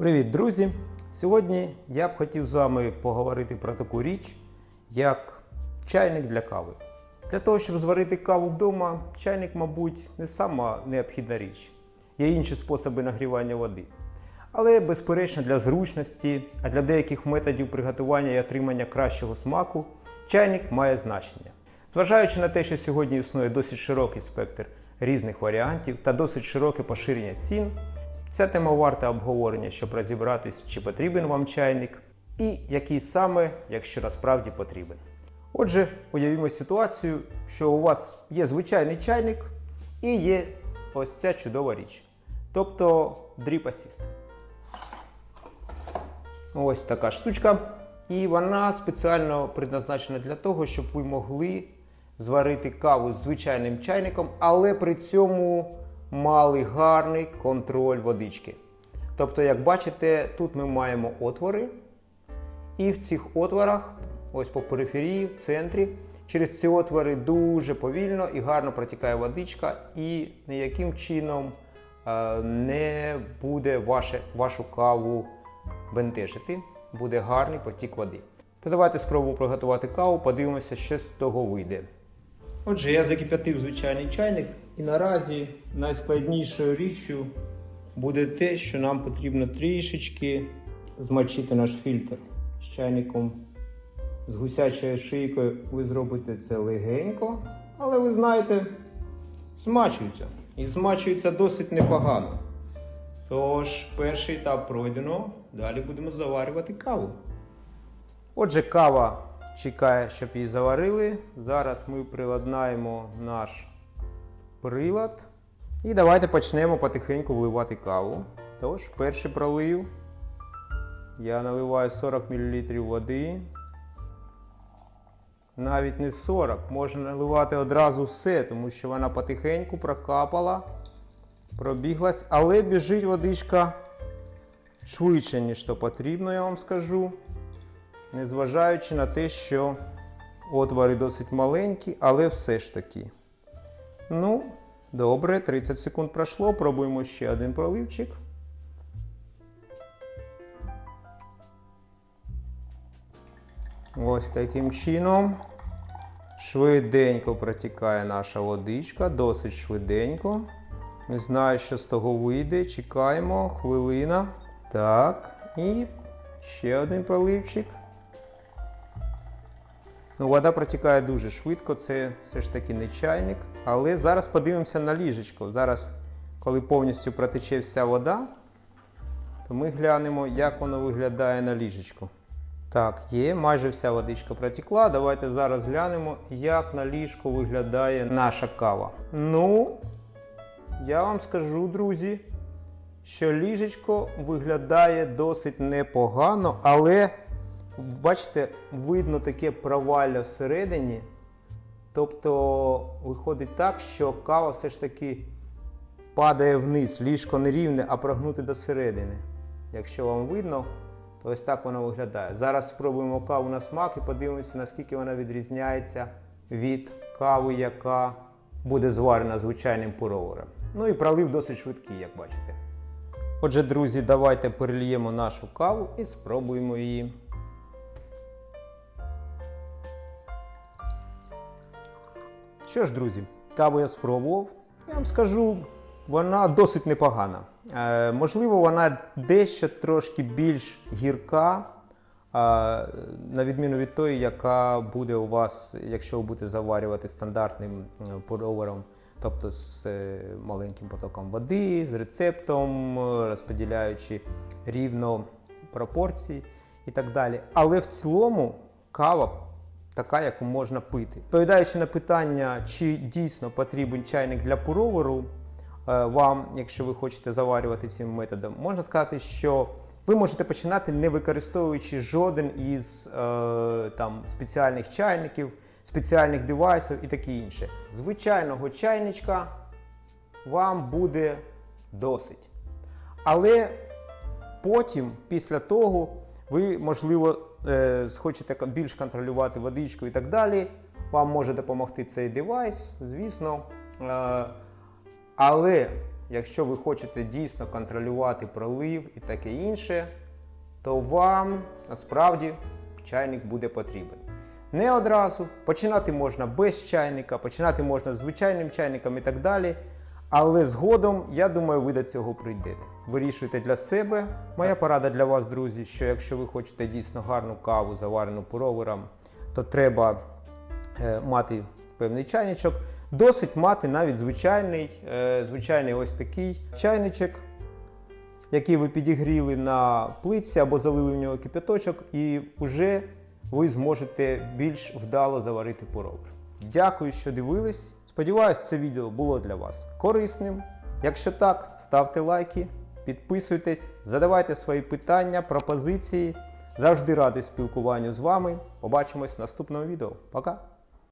Привіт, друзі! Сьогодні я б хотів з вами поговорити про таку річ, як чайник для кави. Для того, щоб зварити каву вдома, чайник, мабуть, не сама необхідна річ. Є інші способи нагрівання води. Але, безперечно, для зручності, а для деяких методів приготування і отримання кращого смаку, чайник має значення. Зважаючи на те, що сьогодні існує досить широкий спектр різних варіантів та досить широке поширення цін, ця тема варта обговорення, щоб розібратись, чи потрібен вам чайник, і який саме, якщо насправді потрібен. Отже, уявімо ситуацію, що у вас є звичайний чайник і є ось ця чудова річ. Тобто Assist. Ось така штучка. І вона спеціально предназначена для того, щоб ви могли зварити каву з звичайним чайником, але при цьому мали гарний контроль водички. Тобто, як бачите, тут ми маємо отвори, і в цих отворах, ось по периферії, в центрі, через ці отвори дуже повільно і гарно протікає водичка, і ніяким чином е, не буде ваше, вашу каву бентежити. Буде гарний потік води. То давайте спробуємо приготувати каву, подивимося, що з того вийде. Отже, я закип'ятив звичайний чайник, і наразі найскладнішою річчю буде те, що нам потрібно трішечки змочити наш фільтр з чайником. З гусячою шийкою ви зробите це легенько, але ви знаєте, змачується. І змачується досить непогано. Тож, перший етап пройдено, далі будемо заварювати каву. Отже, кава чекає, щоб її заварили. Зараз ми приладнаємо наш прилад. І давайте почнемо потихеньку вливати каву. Тож, перший пролив. Я наливаю 40 мл води. Навіть не 40, можна наливати одразу все, тому що вона потихеньку прокапала, пробіглась, але біжить водичка швидше, ніж то потрібно, я вам скажу. Незважаючи на те, що отвори досить маленькі, але все ж таки. Ну, добре, 30 секунд пройшло. Пробуємо ще один проливчик. Ось таким чином. Швиденько протікає наша водичка, досить швиденько. Не знаю, що з того вийде. Чекаємо, хвилина. Так, і ще один проливчик. Ну, Вода протікає дуже швидко, це все ж таки не чайник. Але зараз подивимося на ліжечко. Зараз, коли повністю протече вся вода, то ми глянемо, як воно виглядає на ліжечку. Так, є, майже вся водичка протекла. Давайте зараз глянемо, як на ліжку виглядає наша кава. Ну, я вам скажу, друзі, що ліжечко виглядає досить непогано, але бачите, видно таке провалля всередині. Тобто виходить так, що кава все ж таки падає вниз, ліжко не рівне, а прогнуте до середини. Якщо вам видно, то ось так воно виглядає. Зараз спробуємо каву на смак і подивимося, наскільки вона відрізняється від кави, яка буде зварена звичайним пуровером. Ну і пролив досить швидкий, як бачите. Отже, друзі, давайте перельємо нашу каву і спробуємо її. Що ж, друзі, каву я спробував. Я вам скажу, вона досить непогана. Е, можливо, вона дещо трошки більш гірка, е, на відміну від тої, яка буде у вас, якщо ви будете заварювати стандартним пуровером, тобто з е, маленьким потоком води, з рецептом, е, розподіляючи рівно пропорції і так далі. Але в цілому кава така, яку можна пити. Відповідаючи на питання, чи дійсно потрібен чайник для пуроверу, е, вам, якщо ви хочете заварювати цим методом, можна сказати, що ви можете починати не використовуючи жоден із е, там, спеціальних чайників, спеціальних девайсів і таке інше. Звичайного чайничка вам буде досить. Але потім, після того, ви, можливо, е, схочете більш контролювати водичку і так далі. Вам може допомогти цей девайс, звісно. Е, але якщо ви хочете дійсно контролювати пролив і таке інше, то вам насправді чайник буде потрібен. Не одразу починати можна без чайника, починати можна з звичайним чайником і так далі. Але згодом, я думаю, ви до цього прийдете. Вирішуйте для себе. Моя порада для вас, друзі, що якщо ви хочете дійсно гарну каву, заварену пуровером, то треба е, мати певний чайничок. Досить мати навіть звичайний, е, звичайний ось такий чайничок, який ви підігріли на плитці або залили в нього кипяточок, і вже ви зможете більш вдало заварити пуровер. Дякую, що дивились. Сподіваюсь, це відео було для вас корисним. Якщо так, ставте лайки, підписуйтесь, задавайте свої питання, пропозиції. Завжди радий спілкуванню з вами. Побачимось в наступному відео. Пока!